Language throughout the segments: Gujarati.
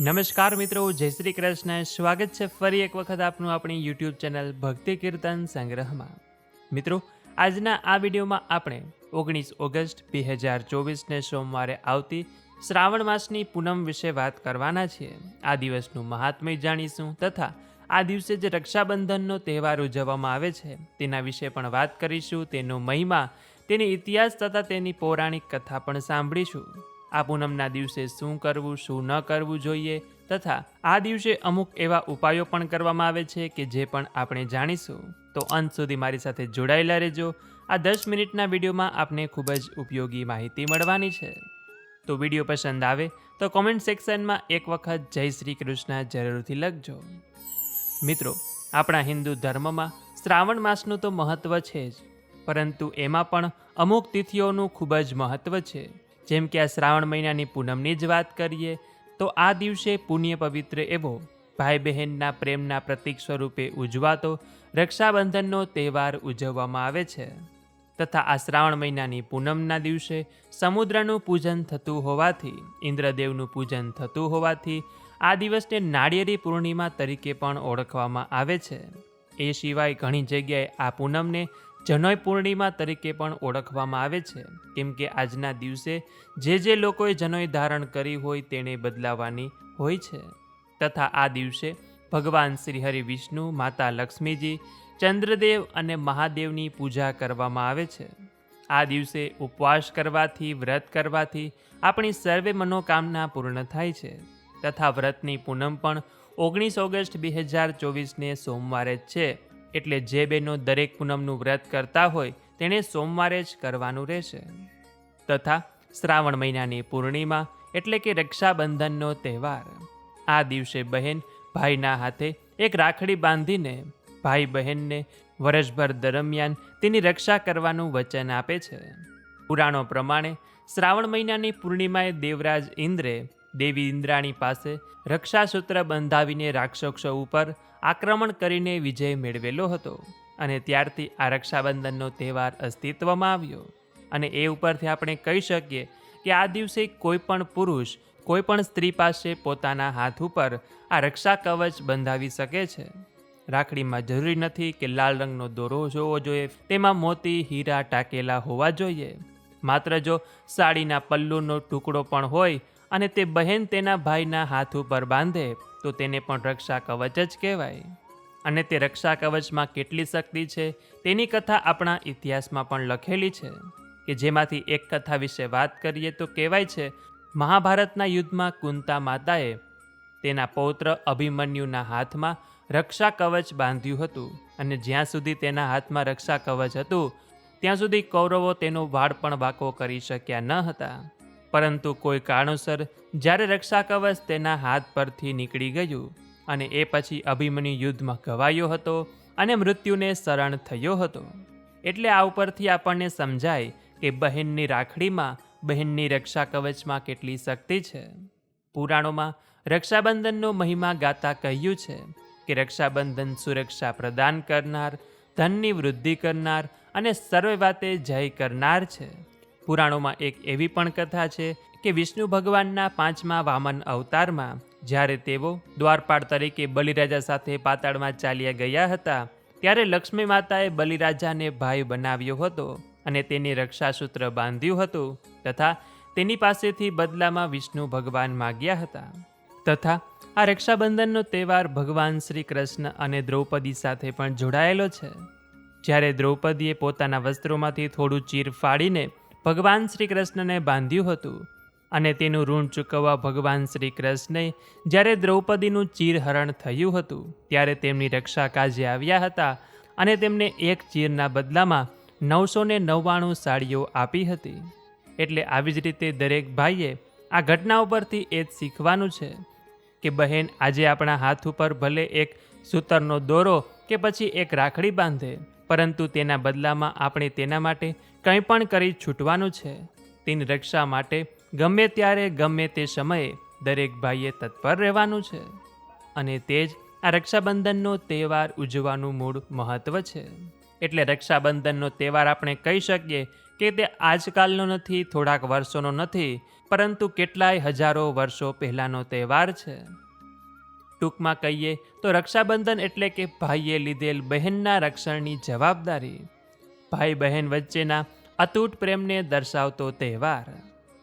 નમસ્કાર મિત્રો, જય શ્રી કૃષ્ણ. સ્વાગત છે ફરી એક વખત આપનું આપણી યુટ્યુબ ચેનલ ભક્તિ કીર્તન સંગ્રહમાં. મિત્રો, આજના આ વિડીયોમાં આપણે ઓગણીસ ઓગસ્ટ બે હજાર ચોવીસને સોમવારે આવતી શ્રાવણ માસની પૂનમ વિશે વાત કરવાના છીએ. આ દિવસનું મહાત્મ્ય જાણીશું તથા આ દિવસે જે રક્ષાબંધનનો તહેવાર ઉજવવામાં આવે છે. તેના વિશે પણ વાત કરીશું, તેનો મહિમા, તેની ઇતિહાસ તથા તેની પૌરાણિક કથા પણ સાંભળીશું. આ પૂનમના દિવસે શું કરવું, શું ન કરવું જોઈએ તથા આ દિવસે અમુક એવા ઉપાયો પણ કરવામાં આવે છે કે જે પણ આપણે જાણીશું. તો અંત સુધી મારી સાથે જોડાયેલા રહેજો. આ દસ મિનિટના વિડીયોમાં આપને ખૂબ જ ઉપયોગી માહિતી મળવાની છે. તો વીડિયો પસંદ આવે તો કોમેન્ટ સેક્શનમાં એક વખત જય શ્રી કૃષ્ણ જરૂરથી લખજો. મિત્રો, આપણા હિન્દુ ધર્મમાં શ્રાવણ માસનું તો મહત્ત્વ છે જ, પરંતુ એમાં પણ અમુક તિથિઓનું ખૂબ જ મહત્ત્વ છે. જેમ કે આ શ્રાવણ મહિનાની પૂનમની જ વાત કરીએ, તો આ દિવસે પુણ્ય પવિત્ર એવો ભાઈ બહેનના પ્રેમના પ્રતીક સ્વરૂપે ઉજવાતો રક્ષાબંધનનો તહેવાર ઉજવવામાં આવે છે. તથા આ શ્રાવણ મહિનાની પૂનમના દિવસે સમુદ્રનું પૂજન થતું હોવાથી, ઇન્દ્રદેવનું પૂજન થતું હોવાથી, આ દિવસને નાળિયેરી પૂર્ણિમા તરીકે પણ ઓળખવામાં આવે છે. એ સિવાય ઘણી જગ્યાએ આ પૂનમને જનોય પૂર્ણિમા તરીકે પણ ઓળખવામાં આવે છે. કેમ કે આજના દિવસે જે જે લોકોએ જનોય ધારણ કરી હોય તેને બદલાવાની હોય છે. તથા આ દિવસે ભગવાન શ્રી હરિ વિષ્ણુ, માતા લક્ષ્મીજી, ચંદ્રદેવ અને મહાદેવની પૂજા કરવામાં આવે છે. આ દિવસે ઉપવાસ કરવાથી, વ્રત કરવાથી આપણી સર્વે મનોકામના પૂર્ણ થાય છે. તથા વ્રતની પૂનમ પણ ઓગણીસ ઓગસ્ટ બે હજાર ચોવીસને સોમવારે જ છે. એટલે જે બહેનો દરેક પૂનમનું વ્રત કરતા હોય, તેણે સોમવારે જ કરવાનું રહેશે. તથા શ્રાવણ મહિનાની પૂર્ણિમા એટલે કે રક્ષાબંધનનો તહેવાર. આ દિવસે બહેન ભાઈના હાથે એક રાખડી બાંધીને ભાઈ બહેનને વર્ષભર દરમિયાન તેની રક્ષા કરવાનું વચન આપે છે. પુરાણો પ્રમાણે શ્રાવણ મહિનાની પૂર્ણિમાએ દેવરાજ ઇન્દ્રે દેવી ઇન્દ્રાણી પાસે રક્ષાસૂત્ર બંધાવીને રાક્ષસો ઉપર આક્રમણ કરીને વિજય મેળવેલો હતો અને ત્યારથી આ રક્ષાબંધનનો તહેવાર અસ્તિત્વમાં આવ્યો. અને એ ઉપરથી આપણે કહી શકીએ કે આ દિવસે કોઈ પણ પુરુષ, કોઈ પણ સ્ત્રી પાસે પોતાના હાથ ઉપર આ રક્ષા કવચ બંધાવી શકે છે. રાખડીમાં જરૂરી નથી કે લાલ રંગનો દોરો જોવો જોઈએ, તેમાં મોતી, હીરા ટાંકેલા હોવા જોઈએ. માત્ર જો સાડીના પલ્લુનો ટુકડો પણ હોય અને તે બહેન તેના ભાઈના હાથ ઉપર બાંધે, તો તેને પણ રક્ષા કવચ જ કહેવાય. અને તે રક્ષા કવચમાં કેટલી શક્તિ છે, તેની કથા આપણા ઇતિહાસમાં પણ લખેલી છે. કે જેમાંથી એક કથા વિશે વાત કરીએ તો કહેવાય છે, મહાભારતના યુદ્ધમાં કુંતા માતાએ તેના પૌત્ર અભિમન્યુના હાથમાં રક્ષા કવચ બાંધ્યું હતું. અને જ્યાં સુધી તેના હાથમાં રક્ષા કવચ હતું, ત્યાં સુધી કૌરવો તેનો વાળ પણ વાકો કરી શક્યા ન હતા. પરંતુ કોઈ કારણોસર જ્યારે રક્ષા કવચ તેના હાથ પરથી નીકળી ગયું અને એ પછી અભિમન્યુ યુદ્ધમાં ગવાયો હતો અને મૃત્યુને શરણ થયો હતો. એટલે આ ઉપરથી આપણને સમજાય કે બહેનની રાખડીમાં, બહેનની રક્ષા કવચમાં કેટલી શક્તિ છે. પુરાણોમાં રક્ષાબંધનનો મહિમા ગાતા કહ્યું છે કે રક્ષાબંધન સુરક્ષા પ્રદાન કરનાર, ધનની વૃદ્ધિ કરનાર અને સર્વે વાતે જય કરનાર છે. પુરાણોમાં એક એવી પણ કથા છે કે વિષ્ણુ ભગવાનના પાંચમા વામન અવતારમાં જ્યારે તેઓ દ્વારપાળ તરીકે બલિરાજા સાથે પાતાળમાં ચાલ્યા ગયા હતા, ત્યારે લક્ષ્મી માતાએ બલિરાજાને ભાઈ બનાવ્યો હતો અને તેને રક્ષાસૂત્ર બાંધ્યું હતું તથા તેની પાસેથી બદલામાં વિષ્ણુ ભગવાન માગ્યા હતા. તથા આ રક્ષાબંધનનો તહેવાર ભગવાન શ્રી કૃષ્ણ અને દ્રૌપદી સાથે પણ જોડાયેલો છે. જ્યારે દ્રૌપદીએ પોતાના વસ્ત્રોમાંથી થોડું ચીર ફાડીને ભગવાન શ્રી કૃષ્ણને બાંધ્યું હતું અને તેનું ઋણ ચૂકવવા ભગવાન શ્રી કૃષ્ણે જ્યારે દ્રૌપદીનું ચીરહરણ થયું હતું, ત્યારે તેમની રક્ષા કાજે આવ્યા હતા અને તેમને એક ચીરના બદલામાં નવસો ને નવ્વાણું સાડીઓ આપી હતી. એટલે આવી જ રીતે દરેક ભાઈએ આ ઘટના ઉપરથી એ જ શીખવાનું છે કે બહેન, આજે આપણા હાથ ઉપર ભલે એક સૂતરનો દોરો કે પછી એક રાખડી બાંધે પરંતુ તેના બદલામાં આપણે તેના માટે કંઈ પણ કરી છૂટવાનું છે. તેની રક્ષા માટે ગમે ત્યારે, ગમે તે સમયે દરેક ભાઈએ તત્પર રહેવાનું છે. અને તે જ આ રક્ષાબંધનનો તહેવાર ઉજવવાનું મૂળ મહત્ત્વ છે. એટલે રક્ષાબંધનનો તહેવાર આપણે કહી શકીએ કે તે આજકાલનો નથી, થોડાક વર્ષોનો નથી, પરંતુ કેટલાય હજારો વર્ષો પહેલાંનો તહેવાર છે. ટૂંકમાં કહીએ તો રક્ષાબંધન એટલે કે ભાઈએ લીધેલ બહેનના રક્ષણની જવાબદારી. ભાઈ બહેન વચ્ચેના અતૂટ પ્રેમને દર્શાવતો તહેવાર.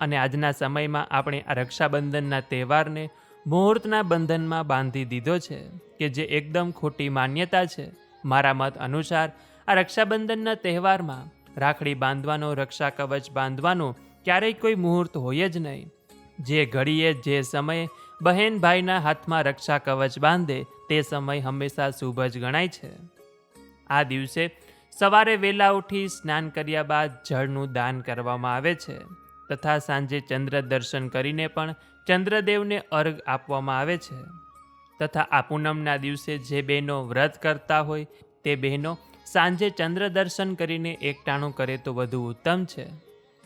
અને આજના સમયમાં આપણે આ રક્ષાબંધનના તહેવારને મુહૂર્તના બંધનમાં બાંધી દીધો છે, કે જે એકદમ ખોટી માન્યતા છે. મારા મત અનુસાર આ રક્ષાબંધનના તહેવારમાં રાખડી બાંધવાનો, રક્ષા કવચ બાંધવાનો ક્યારેય કોઈ મુહૂર્ત હોય જ નહીં. જે ઘડીએ, જે સમયે બહેન ભાઈના હાથમાં રક્ષા કવચ બાંધે તે સમય હંમેશા શુભ જ ગણાય છે. આ દિવસે સવારે વહેલા ઉઠી સ્નાન કર્યા બાદ જળનું દાન કરવામાં આવે છે તથા સાંજે ચંદ્ર દર્શન કરીને પણ ચંદ્રદેવને અર્ઘ આપવામાં આવે છે. તથા આ પૂનમના દિવસે જે બહેનો વ્રત કરતા હોય તે બહેનો સાંજે ચંદ્ર દર્શન કરીને એકટાણું કરે તો વધુ ઉત્તમ છે.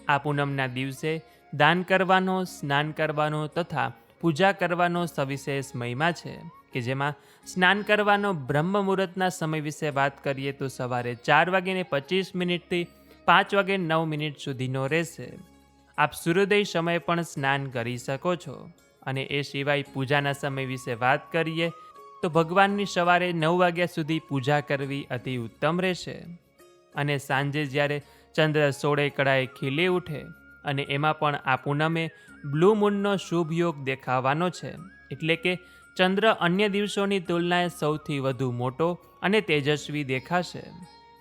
આ પૂનમના દિવસે દાન કરવાનો, સ્નાન કરવાનો તથા પૂજા કરવાનો સવિશેષ મહિમા છે કે જેમાં સ્નાન કરવાનો બ્રહ્મ મુહૂર્તના સમય વિશે વાત કરીએ તો સવારે ચાર વાગીને પચીસ મિનિટથી પાંચ વાગે નવ મિનિટ સુધીનો રહેશે. આપ સૂર્યોદય સમયે પણ સ્નાન કરી શકો છો. અને એ સિવાય પૂજાના સમય વિશે વાત કરીએ તો ભગવાનની સવારે નવ વાગ્યા સુધી પૂજા કરવી અતિ ઉત્તમ રહેશે. અને સાંજે જ્યારે ચંદ્ર સોળે કળાએ ખીલી ઉઠે અને એમાં પણ આ પૂનમે બ્લુ મૂનનો શુભ યોગ દેખાવાનો છે. એટલે કે ચંદ્ર અન્ય દિવસોની તુલનાએ સૌથી વધુ મોટો અને તેજસ્વી દેખાશે.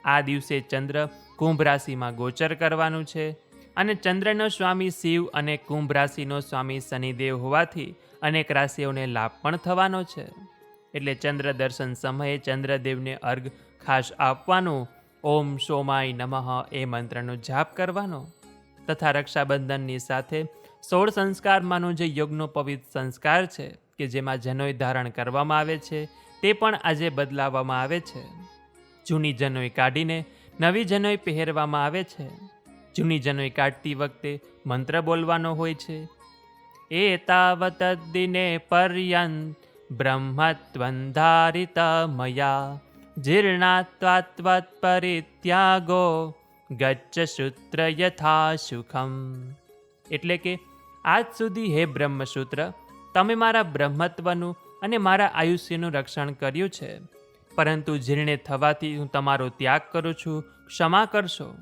આ દિવસે ચંદ્ર કુંભ રાશિમાં ગોચર કરવાનું છે અને ચંદ્રનો સ્વામી શિવ અને કુંભ રાશિનો સ્વામી શનિદેવ હોવાથી અનેક રાશિઓને લાભ પણ થવાનો છે. એટલે ચંદ્ર દર્શન સમયે ચંદ્રદેવને અર્ઘ ખાસ આપવાનું. ઓમ સોમાય નમઃ એ મંત્રનો જાપ કરવાનો. તથા રક્ષાબંધનની સાથે સોળ સંસ્કારમાંનો જે યોગનો પવિત્ર સંસ્કાર છે, કે જેમાં જનોય ધારણ કરવામાં આવે છે, તે પણ આજે બદલાવવામાં આવે છે. જૂની જનોય કાઢીને નવી જનોય પહેરવામાં આવે છે. જૂની જનોય કાઢતી વખતે મંત્ર બોલવાનો હોય છે. એ તાવત દિને પર્યંત બ્રહ્મત્વંધારિત મયા જીર્ણાત્વાત્વત પરિત્યાગો ગચ્છ સૂત્ર યથા સુખમ. એટલે કે આજ સુધી હે બ્રહ્મસૂત્ર, તમે મારા બ્રહ્મત્વનું અને મારા આયુષ્યનું રક્ષણ કર્યું છે. પરંતુ જીર્ણે થવાથી હું તમારો ત્યાગ કરું છું, ક્ષમા કરશો.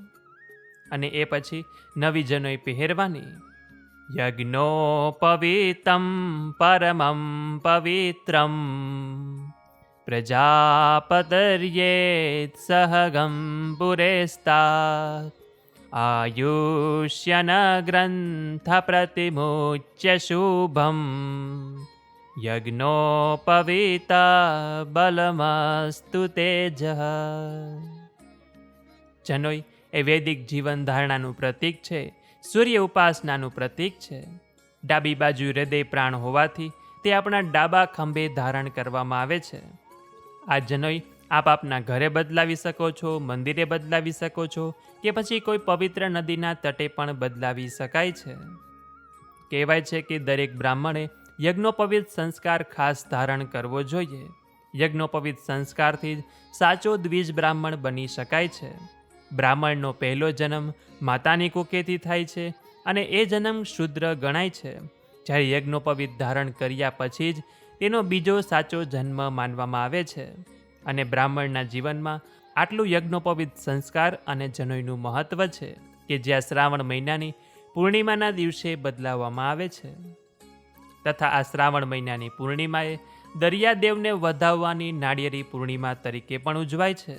અને એ પછી નવી જનોય પહેરવાની, યજ્ઞો પવિતમ, પરમમ પવિત્રમ પ્રજાપતર્યે સહગમ પુરેસ્તાત. આયુષ્યન ગ્રંથ પ્રતિમુચ્ય શુભમ बलमस्तु તેજ જનોઈ એ વૈદિક જીવન ધારણાનું પ્રતીક છે સૂર્ય ઉપાસનાનું પ્રતીક છે ડાબી બાજુ હૃદય પ્રાણ હોવાથી તે આપણા ડાબા ખંભે ધારણ કરવામાં આવે છે। આ જનોઈ આપ આપના ઘરે બદલાવી શકો છો, મંદિરે બદલાવી શકો છો કે પછી કોઈ પવિત્ર નદીના તટે પણ બદલાવી શકાય છે. કહેવાય છે કે દરેક બ્રાહ્મણે યજ્ઞોપવિત સંસ્કાર ખાસ ધારણ કરવો જોઈએ. યજ્ઞોપવિત સંસ્કારથી જ સાચો દ્વિજ બ્રાહ્મણ બની શકાય છે. બ્રાહ્મણનો પહેલો જન્મ માતાની કુકેથી થાય છે અને એ જન્મ શુદ્ર ગણાય છે. જ્યારે યજ્ઞોપવિત ધારણ કર્યા પછી જ તેનો બીજો સાચો જન્મ માનવામાં આવે છે. અને બ્રાહ્મણના જીવનમાં આટલું યજ્ઞોપવિત સંસ્કાર અને જનોઈનું મહત્વ છે કે જ્યાં શ્રાવણ મહિનાની પૂર્ણિમાના દિવસે બદલાવવામાં આવે છે. તથા આ શ્રાવણ મહિનાની પૂર્ણિમાએ દરિયાદેવને વધાવવાની નાળિયેરી પૂર્ણિમા તરીકે પણ ઉજવાય છે.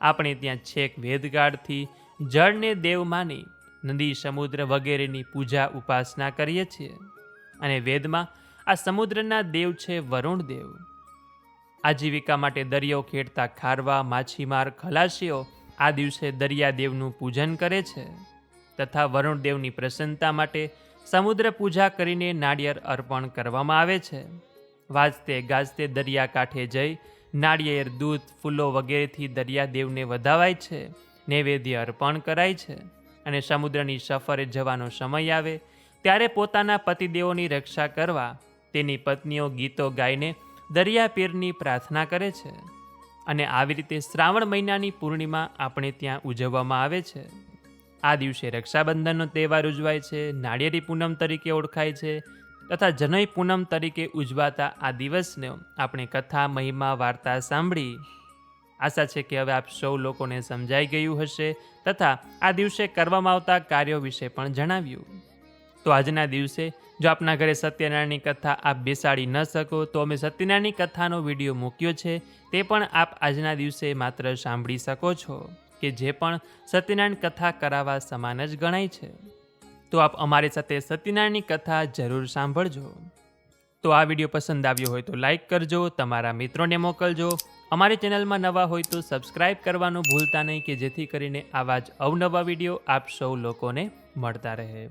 આપણે ત્યાં છેક વેદગાળથી જળને દેવ માની નદી, સમુદ્ર વગેરેની પૂજા ઉપાસના કરીએ છીએ અને વેદમાં આ સમુદ્રના દેવ છે વરુણ દેવ આજીવિકા માટે દરિયો ખેડતા ખારવા, માછીમાર, ખલાસીઓ આ દિવસે દરિયાદેવનું પૂજન કરે છે. તથા વરુણદેવની પ્રસન્નતા માટે સમુદ્ર પૂજા કરીને નાળિયેર અર્પણ કરવામાં આવે છે. વાજતે ગાજતે દરિયાકાંઠે જઈ નાળિયેર, દૂધ, ફૂલો વગેરેથી દરિયાદેવને વધાવાય છે, નૈવેદ્ય અર્પણ કરાય છે અને સમુદ્રની સફરે જવાનો સમય આવે ત્યારે પોતાના પતિદેવોની રક્ષા કરવા તેની પત્નીઓ ગીતો ગાઈને દરિયા પીરની પ્રાર્થના કરે છે અને આવી રીતે શ્રાવણ મહિનાની પૂર્ણિમા આપણે ત્યાં ઉજવવામાં આવે છે. આ દિવસે રક્ષાબંધનનો તહેવાર ઉજવાય છે, નાળિયેરી પૂનમ તરીકે ઓળખાય છે તથા જનય પૂનમ તરીકે ઉજવાતા આ દિવસને આપણે કથા, મહિમા, વાર્તા સાંભળી. આશા છે કે હવે આપ સૌ લોકોને સમજાઈ ગયું હશે તથા આ દિવસે કરવામાં આવતા કાર્યો વિશે પણ જણાવ્યું. તો આજના દિવસે જો આપના ઘરે સત્યનારાયણની કથા આપ બેસાડી ન શકો, તો અમે સત્યનારાયણની કથાનો વીડિયો મૂક્યો છે. તે પણ આપ આજના દિવસે માત્ર સાંભળી શકો છો કે જે પણ સત્યનારાયણ કથા કરાવવા સમાન જ ગણાય છે. તો આપ અમારી સાથે સત્યનારાયણની કથા જરૂર સાંભળજો. તો આ વીડિયો પસંદ આવ્યો હોય તો લાઈક કરજો, તમારા મિત્રોને મોકલજો. અમારી ચેનલમાં નવા હોય તો સબસ્ક્રાઇબ કરવાનું ભૂલતા નહીં કે જેથી કરીને આવા જ અવનવા વીડિયો આપ સૌ લોકોને મળતા રહે.